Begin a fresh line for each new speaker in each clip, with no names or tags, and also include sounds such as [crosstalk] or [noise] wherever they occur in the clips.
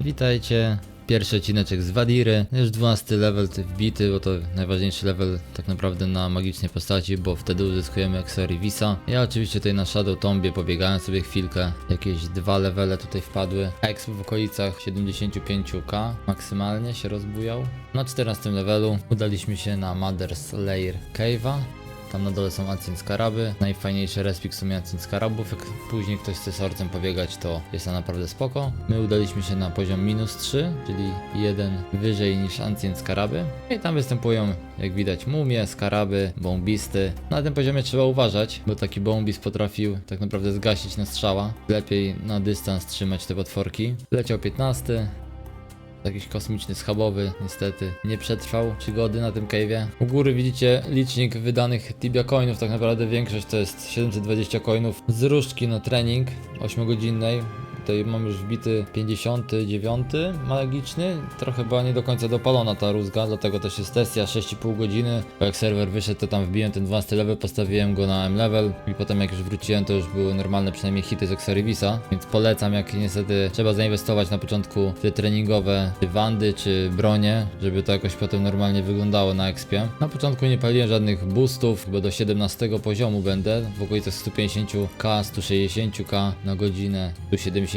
Witajcie. Pierwszy odcineczek z Wadiry. Już 12 level ty wbity, bo to najważniejszy level tak naprawdę na magicznej postaci, bo wtedy uzyskujemy Exory Visa. Ja oczywiście tutaj na Shadow Tombie pobiegałem sobie chwilkę. Jakieś dwa levele tutaj wpadły. Exp w okolicach 75k maksymalnie się rozbujał. Na 14 levelu udaliśmy się na Mother's Lair Cave'a. Tam na dole są Ancient Skaraby. Najfajniejszy respik w sumie Ancient Skarabów. Jak później ktoś chce sortem pobiegać, to jest to naprawdę spoko. My udaliśmy się na poziom minus 3, czyli jeden wyżej niż Ancient Skaraby. I tam występują, jak widać, mumie, skaraby, bombisty. Na tym poziomie trzeba uważać, bo taki bombist potrafił tak naprawdę zgasić na strzała. Lepiej na dystans trzymać te potworki. Leciał 15. Jakiś kosmiczny schabowy, niestety, nie przetrwał przygody na tym cave'ie. U góry widzicie licznik wydanych Tibia coinów, tak naprawdę większość to jest 720 coinów z różdżki na trening 8-godzinnej. Tutaj mam już wbity 59 magiczny, trochę była nie do końca dopalona ta rózga, dlatego też jest sesja 6,5 godziny, bo jak serwer wyszedł to tam wbiłem ten 12 level, postawiłem go na M level i potem jak już wróciłem to już były normalne przynajmniej hity z Exorivisa, więc polecam jak niestety trzeba zainwestować na początku w te treningowe wandy czy bronie, żeby to jakoś potem normalnie wyglądało na expie. Na początku nie paliłem żadnych boostów, bo do 17 poziomu będę, w okolicach 150k, 160k na godzinę,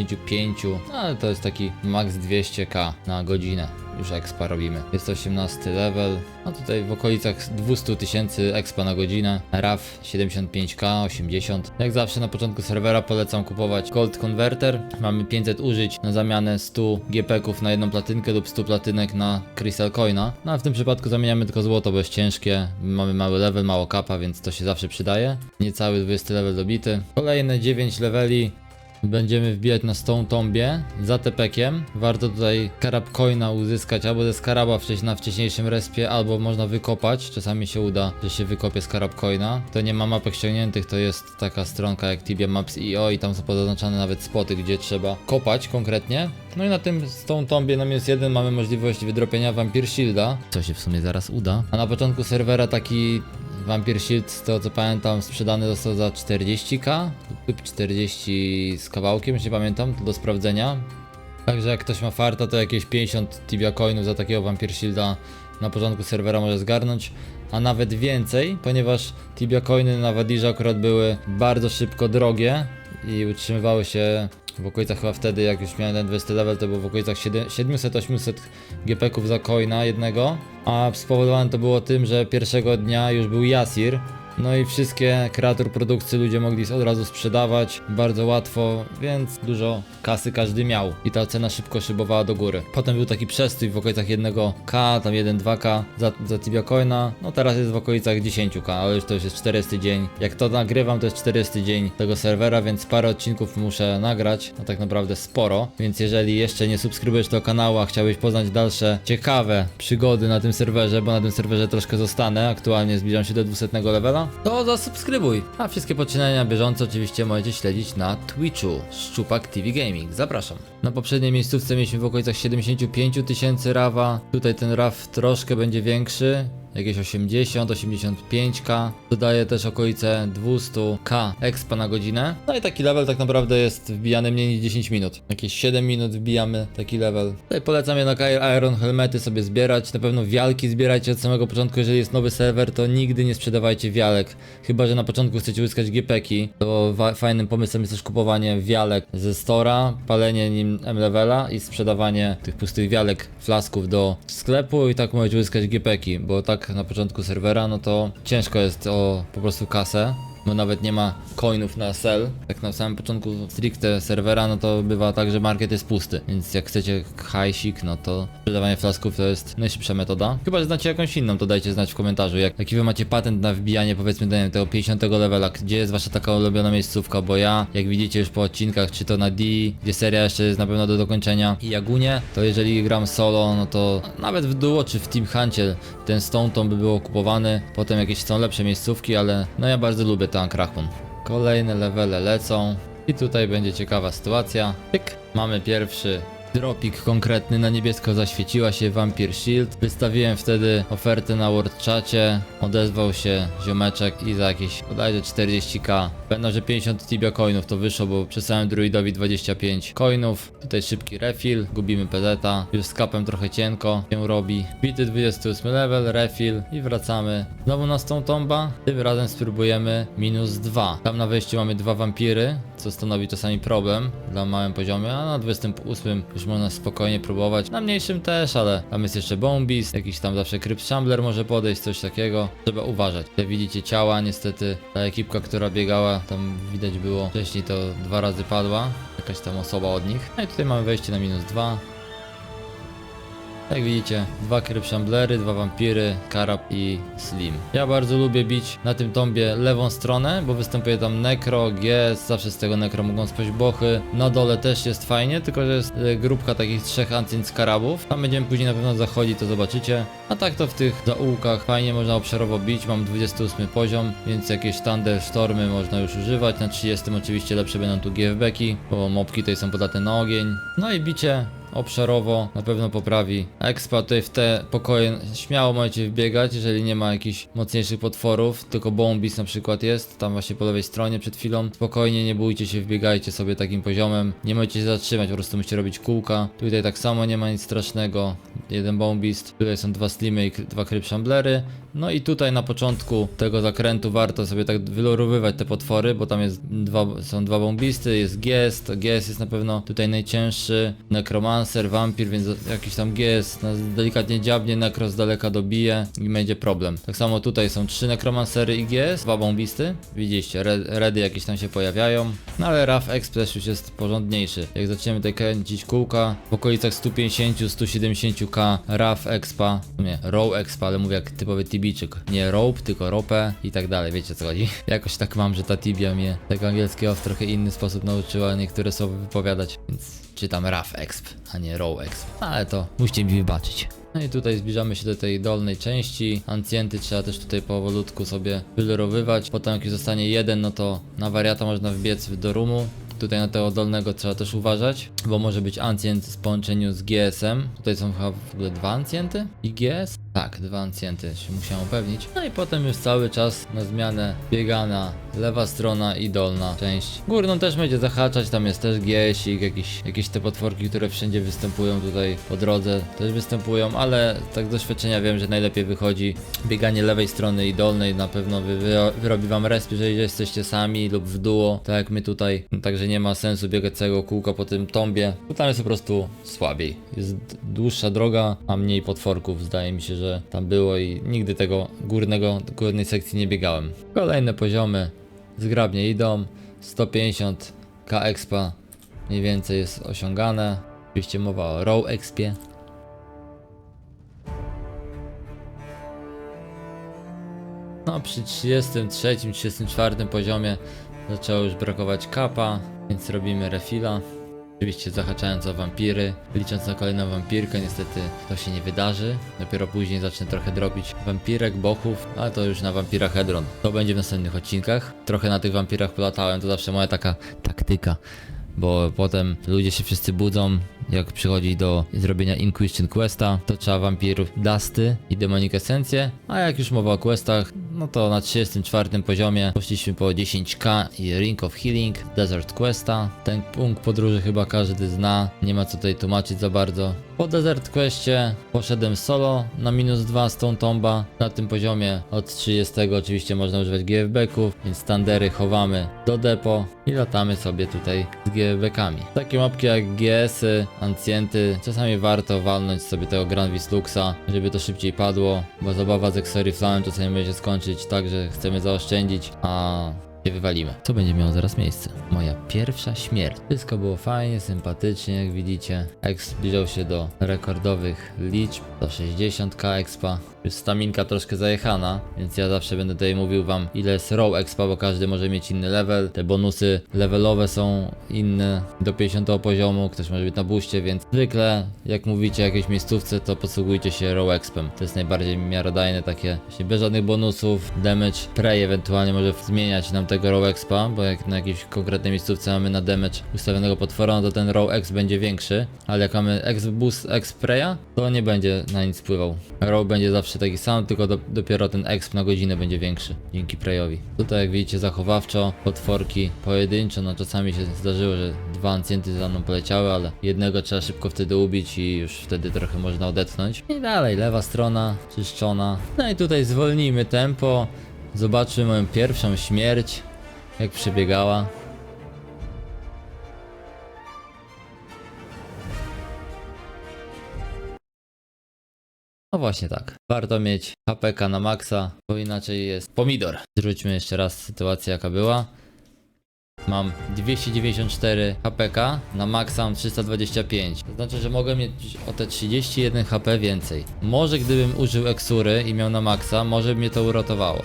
175, no, ale to jest taki max 200k na godzinę. Już expa robimy. Jest 18 level. A tutaj w okolicach 200 tysięcy expa na godzinę. RAF 75k, 80. Jak zawsze na początku serwera polecam kupować Gold Converter. Mamy 500 użyć na zamianę 100 GP-ków na jedną platynkę lub 100 platynek na Crystal Coina. No a w tym przypadku zamieniamy tylko złoto, bo jest ciężkie. Mamy mały level, mało kapa, więc to się zawsze przydaje. Niecały 20 level dobity. Kolejne 9 leveli Będziemy wbijać na Stone Tombie za tepekiem. Warto tutaj karab coina uzyskać albo ze skaraba na wcześniejszym respie, albo można wykopać. Czasami się uda, że się wykopie skarab coina. To nie ma mapek ściągniętych, to jest taka stronka jak Tibia Maps.io i tam są pozaznaczane nawet spoty, gdzie trzeba kopać konkretnie. No i na tym Stone Tombie na minus 1 mamy możliwość wydropienia Vampire Shielda, co się w sumie zaraz uda. A na początku serwera taki Vampire Shield, z tego co pamiętam, sprzedany został za 40k lub 40 z kawałkiem, nie pamiętam, to do sprawdzenia. Także jak ktoś ma farta, to jakieś 50 Tibia coinów za takiego Vampire Shielda na początku serwera może zgarnąć, a nawet więcej, ponieważ Tibia coiny na Wadirze akurat były bardzo szybko drogie i utrzymywały się w okolicach chyba wtedy, jak już miałem ten 20 level, to było w okolicach 700-800 GP-ków za coina jednego, a spowodowane to było tym, że pierwszego dnia już był Yasir, no i wszystkie kreator produkcji ludzie mogli od razu sprzedawać bardzo łatwo, więc dużo kasy każdy miał i ta cena szybko szybowała do góry. Potem był taki przestój w okolicach 1k, tam 1-2k za, za Tibia Coina, no teraz jest w okolicach 10k, ale już to już jest 40 dzień. Jak to nagrywam, to jest 40 dzień tego serwera, więc parę odcinków muszę nagrać, no tak naprawdę sporo, więc jeżeli jeszcze nie subskrybujesz tego kanału, a chciałbyś poznać dalsze ciekawe przygody na tym serwerze, bo na tym serwerze troszkę zostanę, aktualnie zbliżam się do 200 levela, to zasubskrybuj. A wszystkie poczynania bieżące oczywiście możecie śledzić na Twitchu Szczupak TV Gaming. Zapraszam. Na poprzedniej miejscówce mieliśmy w okolicach 75 tysięcy rawa. Tutaj ten raw troszkę będzie większy. Jakieś 80, 85k. Dodaje też okolice 200k expa na godzinę. No i taki level tak naprawdę jest wbijany mniej niż 10 minut. Jakieś 7 minut wbijamy taki level. Tutaj polecam jednak Iron Helmety sobie zbierać. Na pewno wialki zbierajcie od samego początku. Jeżeli jest nowy serwer, to nigdy nie sprzedawajcie wialek. Chyba, że na początku chcecie uzyskać GP-ki. To fajnym pomysłem jest też kupowanie wialek ze Stora, palenie nim M-levela i sprzedawanie tych pustych wialek, flasków do sklepu i tak możecie uzyskać GP-ki, bo tak na początku serwera, no to ciężko jest o po prostu kasę. Bo nawet nie ma coinów na sell. Tak na samym początku stricte serwera, no to bywa tak, że market jest pusty. Więc jak chcecie hajsik, no to sprzedawanie flasków to jest najszybsza metoda. Chyba, że znacie jakąś inną, to dajcie znać w komentarzu. Jak, jaki wy macie patent na wbijanie powiedzmy wiem, tego 50 levela, gdzie jest wasza taka ulubiona miejscówka, bo ja, jak widzicie już po odcinkach, czy to na D, gdzie seria jeszcze jest na pewno do dokończenia i Jagunie, to jeżeli gram solo, no to nawet w duo czy w Team Huncie ten Stone Tomb by był okupowany, potem jakieś są lepsze miejscówki, ale no ja bardzo lubię Tank Raccoon. Kolejne levele lecą i tutaj będzie ciekawa sytuacja. Pyk. Mamy pierwszy dropik konkretny, na niebiesko zaświeciła się Vampire Shield. Wystawiłem wtedy ofertę na World Chacie, odezwał się ziomeczek i za jakieś bodajże 40k. Będą, że 50 Tibia coinów to wyszło, bo przesłałem druidowi 25 coinów. Tutaj szybki refill, gubimy pedeta. Już z kapem trochę cienko się robi. Bity 28 level, refill i wracamy. Znowu na tą tomba. Tym razem spróbujemy minus 2. Tam na wejściu mamy dwa wampiry, co stanowi czasami problem dla małym poziomie, a na 28 już można spokojnie próbować. Na mniejszym też, ale tam jest jeszcze Bombis, jakiś tam zawsze Crypt Shambler może podejść, coś takiego. Trzeba uważać. Tutaj widzicie ciała, niestety ta ekipka, która biegała, tam widać było wcześniej to dwa razy padła. Jakaś tam osoba od nich. No i tutaj mamy wejście na minus 2. Jak widzicie, dwa krypszamblery, dwa wampiry, karab i slim. Ja bardzo lubię bić na tym tombie lewą stronę, bo występuje tam nekro, GS, zawsze z tego nekro mogą spaść bochy. Na dole też jest fajnie, tylko że jest e, grupka takich trzech ancient skarabów. Tam będziemy później na pewno zachodzić, to zobaczycie. A tak to w tych zaułkach fajnie można obszarowo bić, mam 28 poziom, więc jakieś thunder sztormy można już używać. Na 30 oczywiście lepsze będą tu GFB-ki, bo mopki tutaj są podatne na ogień. No i bicie obszarowo na pewno poprawi. Expa tutaj w te pokoje śmiało możecie wbiegać, jeżeli nie ma jakichś mocniejszych potworów, tylko bombis na przykład jest, tam właśnie po lewej stronie przed chwilą. Spokojnie, nie bójcie się, wbiegajcie sobie takim poziomem. Nie możecie się zatrzymać, po prostu musicie robić kółka. Tutaj tak samo nie ma nic strasznego. Jeden bombist, tutaj są dwa slimy i dwa krypszamblery. No i tutaj na początku tego zakrętu warto sobie tak wylorówywać te potwory, bo tam jest dwa, są dwa bombisty, jest GS, to GS jest na pewno tutaj najcięższy, Necromancer, Vampir, więc jakiś tam GS nas delikatnie dziabnie, Necro z daleka dobije i będzie problem. Tak samo tutaj są trzy Necromancery i GS, dwa bombisty, widzieliście, red, redy jakieś tam się pojawiają, no ale RAF Express już jest porządniejszy. Jak zaczniemy tutaj kręcić kółka, w okolicach 150-170k RAF Expa, nie, Row Expa, ale mówię jak typowy tibiczyk, nie rope, tylko rope i tak dalej, wiecie co chodzi. [laughs] Jakoś tak mam, że ta tibia mnie tego angielskiego w trochę inny sposób nauczyła niektóre słowa wypowiadać, więc czytam RAF Exp, a nie Row Exp, ale to musicie mi wybaczyć. No i tutaj zbliżamy się do tej dolnej części. Ancjenty trzeba też tutaj powolutku sobie wylorowywać. Potem jak już zostanie jeden, no to na wariata można wbiec do rumu. Tutaj na tego dolnego trzeba też uważać, bo może być ancjent w połączeniu z GS-em. Tutaj są chyba w ogóle dwa ancjenty i GS? Tak, dwa ancjenty, się musiałem upewnić. No i potem już cały czas na zmianę biegana lewa strona i dolna część. Górną też będzie zahaczać, tam jest też GS-ik, jakieś, jakieś te potworki, które wszędzie występują tutaj po drodze też występują, ale tak z doświadczenia wiem, że najlepiej wychodzi bieganie lewej strony i dolnej, na pewno wy, wy, wyrobi wam resp, jeżeli jesteście sami lub w duo, tak jak my tutaj, także nie ma sensu biegać całego kółka po tym tombie, bo tam jest po prostu słabiej. Jest dłuższa droga, a mniej potworków, zdaje mi się, że tam było i nigdy tego górnego, górnej sekcji nie biegałem. Kolejne poziomy zgrabnie idą, 150 k expa mniej więcej jest osiągane. Oczywiście mowa o row expie. No przy 33, 34 poziomie zaczęło już brakować kapa, więc robimy refila. Oczywiście zahaczając o wampiry, licząc na kolejną wampirkę, niestety to się nie wydarzy. Dopiero później zacznę trochę drobić wampirek, bochów, ale to już na wampirach Hedron. To będzie w następnych odcinkach. Trochę na tych wampirach polatałem, to zawsze moja taka taktyka. Bo potem ludzie się wszyscy budzą, jak przychodzi do zrobienia Inquisition Questa, to trzeba wampirów Dusty i Demonic Esencję, a jak już mowa o questach, no to na 34 poziomie poszliśmy po 10k i Ring of Healing, Desert Questa. Ten punkt podróży chyba każdy zna, nie ma co tutaj tłumaczyć za bardzo. Po Desert Questie poszedłem solo na minus 2 z tą tomba. Na tym poziomie od 30 oczywiście można używać GFB-ków, więc standery chowamy do depo i latamy sobie tutaj z GFB-kami. Takie mapki jak GS-y, Ancjenty, czasami warto walnąć sobie tego Grand Luxa, żeby to szybciej padło, bo zabawa z Exoriflamem czasami może się skończyć tak, że chcemy zaoszczędzić, a się wywalimy. Co będzie miało zaraz miejsce? Moja pierwsza śmierć. Wszystko było fajnie, sympatycznie, jak widzicie. Ex zbliżał się do rekordowych liczb, do 60k expa. Już staminka troszkę zajechana, więc ja zawsze będę tutaj mówił wam ile jest row expa, bo każdy może mieć inny level. Te bonusy levelowe są inne do 50 poziomu, ktoś może być na buście, więc zwykle jak mówicie o jakiejś miejscówce, to posługujcie się row expem. To jest najbardziej miarodajne takie, właśnie bez żadnych bonusów, damage, prey ewentualnie może zmieniać nam tego Row Expa, bo jak na jakiejś konkretnej miejscówce mamy na damage ustawionego potwora, no to ten Row X będzie większy, ale jak mamy X Boost X Spraya, to nie będzie na nic wpływał. Row będzie zawsze taki sam, tylko do, dopiero ten exp na godzinę będzie większy, dzięki Preyowi. Tutaj jak widzicie zachowawczo, potworki pojedynczo, no czasami się zdarzyło, że dwa ancjenty za mną poleciały, ale jednego trzeba szybko wtedy ubić i już wtedy trochę można odetchnąć. I dalej, lewa strona czyszczona. No i tutaj zwolnijmy tempo, zobaczmy moją pierwszą śmierć, jak przebiegała. No właśnie tak. Warto mieć HPK na maksa, bo inaczej jest pomidor. Zwróćmy jeszcze raz sytuację jaka była. Mam 294 HPK, na maksa mam 325. To znaczy, że mogę mieć o te 31 HP więcej. Może gdybym użył eksury i miał na maksa, może by mnie to uratowało.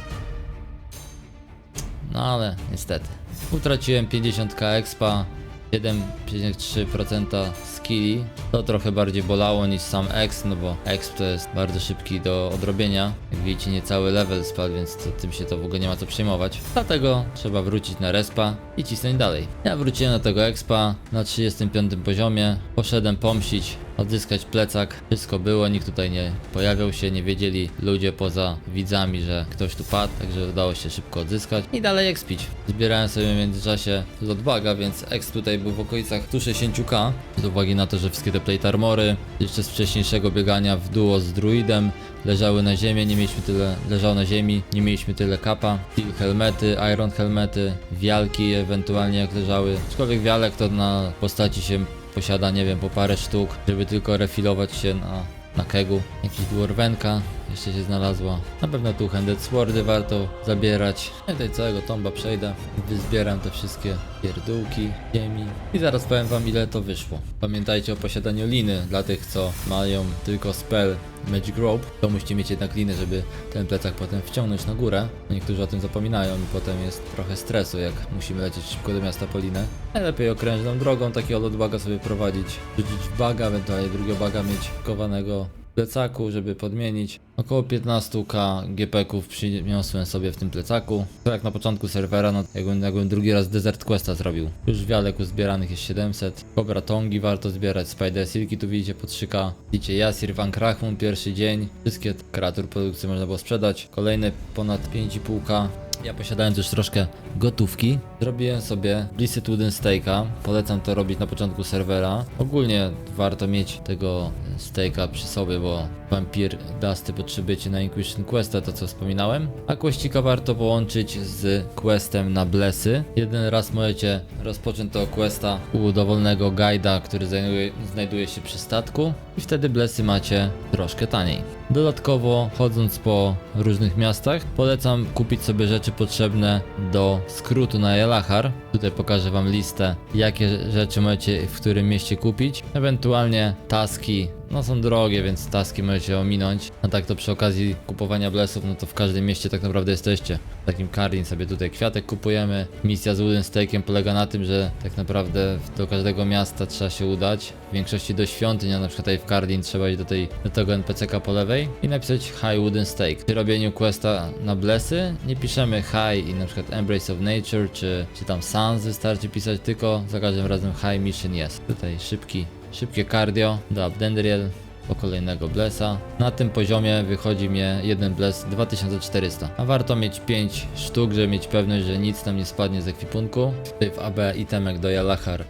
No ale niestety. Utraciłem 50k expa, 7,3% skilli. To trochę bardziej bolało niż sam exp, no bo exp to jest bardzo szybki do odrobienia. Jak widzicie, niecały level spadł, więc to, tym się to w ogóle nie ma co przejmować. Dlatego trzeba wrócić na respa i cisnąć dalej. Ja wróciłem na tego expa na 35 poziomie. Poszedłem pomścić, odzyskać plecak. Wszystko było, nikt tutaj nie pojawiał się, nie wiedzieli ludzie poza widzami, że ktoś tu padł, także udało się szybko odzyskać i dalej expić. Zbierałem sobie w międzyczasie lotbaga, więc exp tutaj był w okolicach 160k. Z uwagi na to, że wszystkie te plate armory, jeszcze z wcześniejszego biegania w duo z druidem, leżały na ziemi, nie mieliśmy tyle, leżało na ziemi, nie mieliśmy tyle kapa, steel helmety, iron helmety, wialki ewentualnie jak leżały, aczkolwiek wialek to na postaci się posiada, nie wiem, po parę sztuk, żeby tylko refilować się na, na kegu. Jakiś dwarvenka jeszcze się znalazła. Na pewno tu handed swordy warto zabierać. Ja tutaj całego tomba przejdę, wyzbieram te wszystkie pierdółki ziemi i zaraz powiem wam ile to wyszło. Pamiętajcie o posiadaniu liny dla tych, co mają tylko spell Magic Rope, to musicie mieć jednak linę, żeby ten plecak potem wciągnąć na górę. No Niektórzy o tym zapominają i potem jest trochę stresu, jak musimy lecieć szybko do miasta po linę. Najlepiej okrężną drogą takiego lotbaga sobie prowadzić, rzucić baga, ewentualnie drugiego baga mieć kowanego plecaku, żeby podmienić. Około 15k GP-ków przyniosłem sobie w tym plecaku. To jak na początku serwera, no jakbym, jakbym drugi raz Desert Questa zrobił. Już wialek uzbieranych jest 700. Cobra Tongi warto zbierać, Spider Silki tu widzicie po 3k. Widzicie Jasir Van Krachmun pierwszy dzień. Wszystkie kreatury produkcji można było sprzedać. Kolejne ponad 5,5k. Ja posiadając już troszkę gotówki, zrobiłem sobie Wooden Steaka. Polecam to robić na początku serwera. Ogólnie warto mieć tego steaka przy sobie, bo Vampir Dusty potrzebujecie na Inquisition Questa, to co wspominałem. A questika warto połączyć z questem na Blessy. Jeden raz możecie rozpocząć tego questa u dowolnego guida, który znajduje, znajduje się przy statku i wtedy Blessy macie troszkę taniej. Dodatkowo, chodząc po różnych miastach, polecam kupić sobie rzeczy potrzebne do skrótu na Elachar. Tutaj pokażę wam listę, jakie rzeczy możecie w którym mieście kupić. Ewentualnie taski, no są drogie, więc taski możecie ominąć. A tak to przy okazji kupowania blesów, no to w każdym mieście tak naprawdę jesteście. W takim Cardin sobie tutaj kwiatek kupujemy. Misja z Wooden Stake'iem polega na tym, że tak naprawdę do każdego miasta trzeba się udać. W większości do świątyń, a na przykład tutaj w Cardin trzeba iść do, tej, do tego NPC-ka po lewej i napisać High Wooden Stake. Przy robieniu questa na blesy nie piszemy High i na przykład Embrace of Nature, czy, czy tam Sans wystarczy pisać, tylko za każdym razem High Mission jest. Tutaj szybki, szybkie cardio do Abdendriel po kolejnego blesa. Na tym poziomie wychodzi mnie jeden bles 2400. A warto mieć 5 sztuk, żeby mieć pewność, że nic nam nie spadnie z ekwipunku. W AB itemek do Jalachar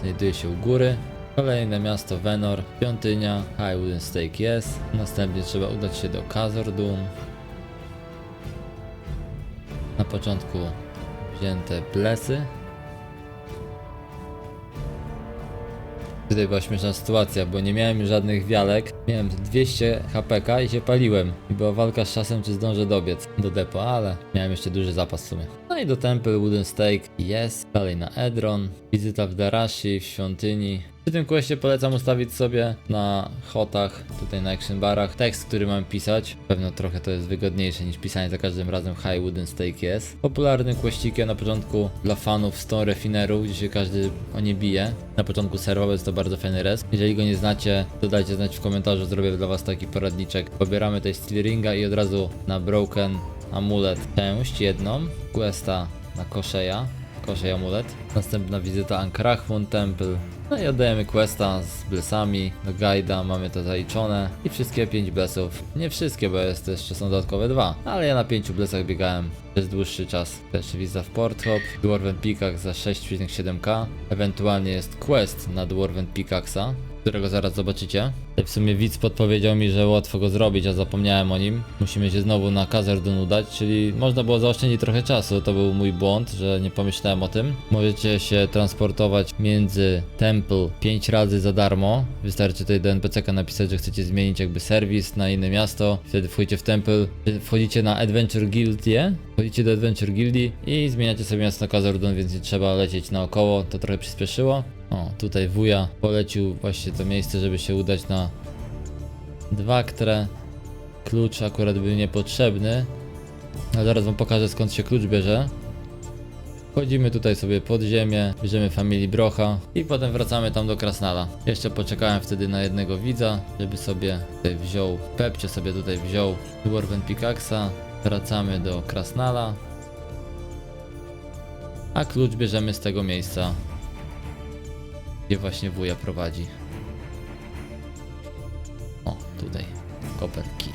znajduje się u góry. Kolejne miasto Venor, świątynia, High Wooden Stake jest. Następnie trzeba udać się do Khazor Dûm. Na początku wzięte blesy. Tutaj była śmieszna sytuacja, bo nie miałem żadnych wialek. Miałem 200 HPK i się paliłem. I była walka z czasem, czy zdążę dobiec do depo, ale miałem jeszcze duży zapas w sumie. No i do Temple Wooden Stake jest. Dalej na Edron. Wizyta w Darashi, w świątyni. Przy tym questie polecam ustawić sobie na hotach, tutaj na action barach, tekst, który mam pisać. Pewno trochę to jest wygodniejsze niż pisanie za każdym razem High Wooden Stake jest. Popularnym questikiem na początku dla fanów Stone Refinerów, gdzie się każdy o nie bije. Na początku serwa jest to bardzo fajny res. Jeżeli go nie znacie, to dajcie znać w komentarzu, zrobię dla was taki poradniczek. Pobieramy tej Steel Ringa i od razu na Broken Amulet część jedną, questa na Koszeja. Koszej amulet. Następna wizyta Ankrachmun Temple. No i oddajemy questa z blesami do guida, mamy to zaliczone i wszystkie 5 blesów. Nie wszystkie, bo jest jeszcze są dodatkowe dwa, ale ja na 5 blesach biegałem przez dłuższy czas. Też wiza w Porthop, Dwarven Pickaxe za 6,7k, ewentualnie jest quest na Dwarven Pickaxa, którego zaraz zobaczycie. W sumie widz podpowiedział mi, że łatwo go zrobić, a zapomniałem o nim. Musimy się znowu na Kazardun udać, czyli można było zaoszczędzić trochę czasu. To był mój błąd, że nie pomyślałem o tym. Możecie się transportować między Temple 5 razy za darmo. Wystarczy tutaj do NPC-ka napisać, że chcecie zmienić jakby serwis na inne miasto. Wtedy wchodzicie w Temple, wchodzicie na Adventure Guildie, wchodzicie do Adventure Guildii i zmieniacie sobie miasto na Kazardun, więc nie trzeba lecieć naokoło. To trochę przyspieszyło. O, tutaj wuja polecił właśnie to miejsce, żeby się udać na Dwaktre. Klucz akurat był niepotrzebny. Ale zaraz wam pokażę skąd się klucz bierze. Wchodzimy tutaj sobie pod ziemię, bierzemy familii Brocha i potem wracamy tam do Krasnala. Jeszcze poczekałem wtedy na jednego widza, żeby sobie tutaj wziął, Pepcie sobie tutaj wziął Dwarven Pickaxa. Wracamy do Krasnala. A klucz bierzemy z tego miejsca, gdzie właśnie wuja prowadzi. O, tutaj. Copper Key.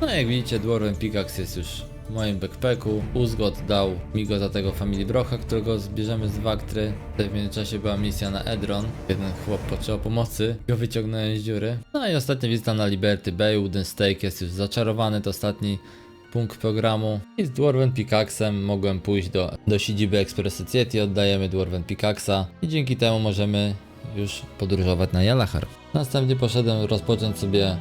No jak widzicie, Dwarven Pickaxe jest już w moim backpacku. Uzgod dał mi go za tego Family Brocha, którego zbierzemy z Waktry. W międzyczasie była misja na Edron. Jeden chłop potrzebował pomocy. Go wyciągnąłem z dziury. No i ostatnia wizyta na Liberty Bay. Wooden Stake jest już zaczarowany. To ostatni punkt programu. I z Dwarven Pickaxem mogłem pójść do, do siedziby Express Society. Oddajemy Dwarven Pickaxa. I dzięki temu możemy już podróżować na Jalachar. Następnie poszedłem rozpocząć sobie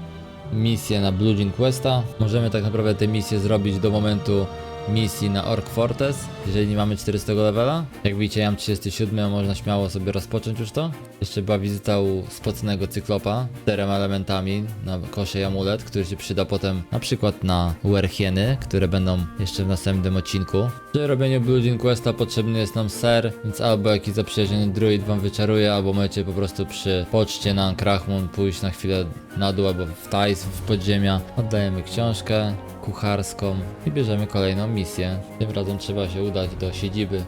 misję na Blue Jean Questa. Możemy tak naprawdę tę misję zrobić do momentu misji na Orc Fortress, jeżeli nie mamy 400 levela. Jak widzicie, ja mam 37, a można śmiało sobie rozpocząć już to. Jeszcze była wizyta u spoconego cyklopa z czterema elementami na kosze i amulet, który się przyda potem na przykład na Werchieny, które będą jeszcze w następnym odcinku. Przy robieniu Blue Jean Questa potrzebny jest nam ser, więc albo jakiś zaprzyjaźniony druid wam wyczaruje, albo możecie po prostu przy poczcie na Krachmun pójść na chwilę na dół albo w Tajs, w podziemia. Oddajemy książkę kucharską i bierzemy kolejną misję. Tym razem trzeba się udać do siedziby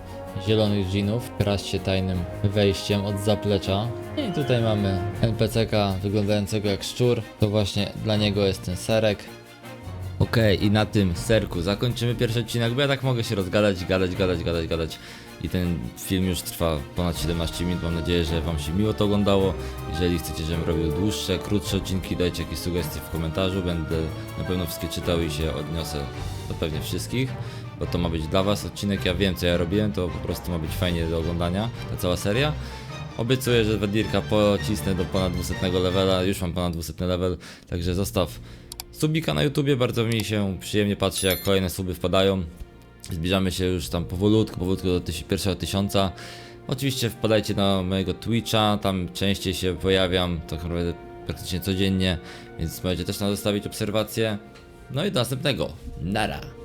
Zielonych Dżinów, kraść się tajnym wejściem od zaplecza. I tutaj mamy NPC-ka wyglądającego jak szczur. To właśnie dla niego jest ten serek. Okej, i na tym serku zakończymy pierwszy odcinek, bo ja tak mogę się rozgadać, gadać, gadać, gadać, gadać. I ten film już trwa ponad 17 minut. Mam nadzieję, że Wam się miło to oglądało. Jeżeli chcecie, żebym robił dłuższe, krótsze odcinki, dajcie jakieś sugestie w komentarzu. Będę na pewno wszystkie czytał i się odniosę do pewnie wszystkich, bo to ma być dla Was odcinek. Ja wiem, co ja robiłem, to po prostu ma być fajnie do oglądania, ta cała seria. Obiecuję, że Wadirka pocisnę do ponad 200 levela. Już mam ponad 200 level, także zostaw subika na YouTubie. Bardzo mi się przyjemnie patrzy, jak kolejne suby wpadają. Zbliżamy się już tam powolutku, powolutku do tyś pierwszego tysiąca. Oczywiście wpadajcie na mojego Twitcha, tam częściej się pojawiam, tak naprawdę praktycznie codziennie, więc możecie też tam zostawić obserwacje. No i do następnego. Nara.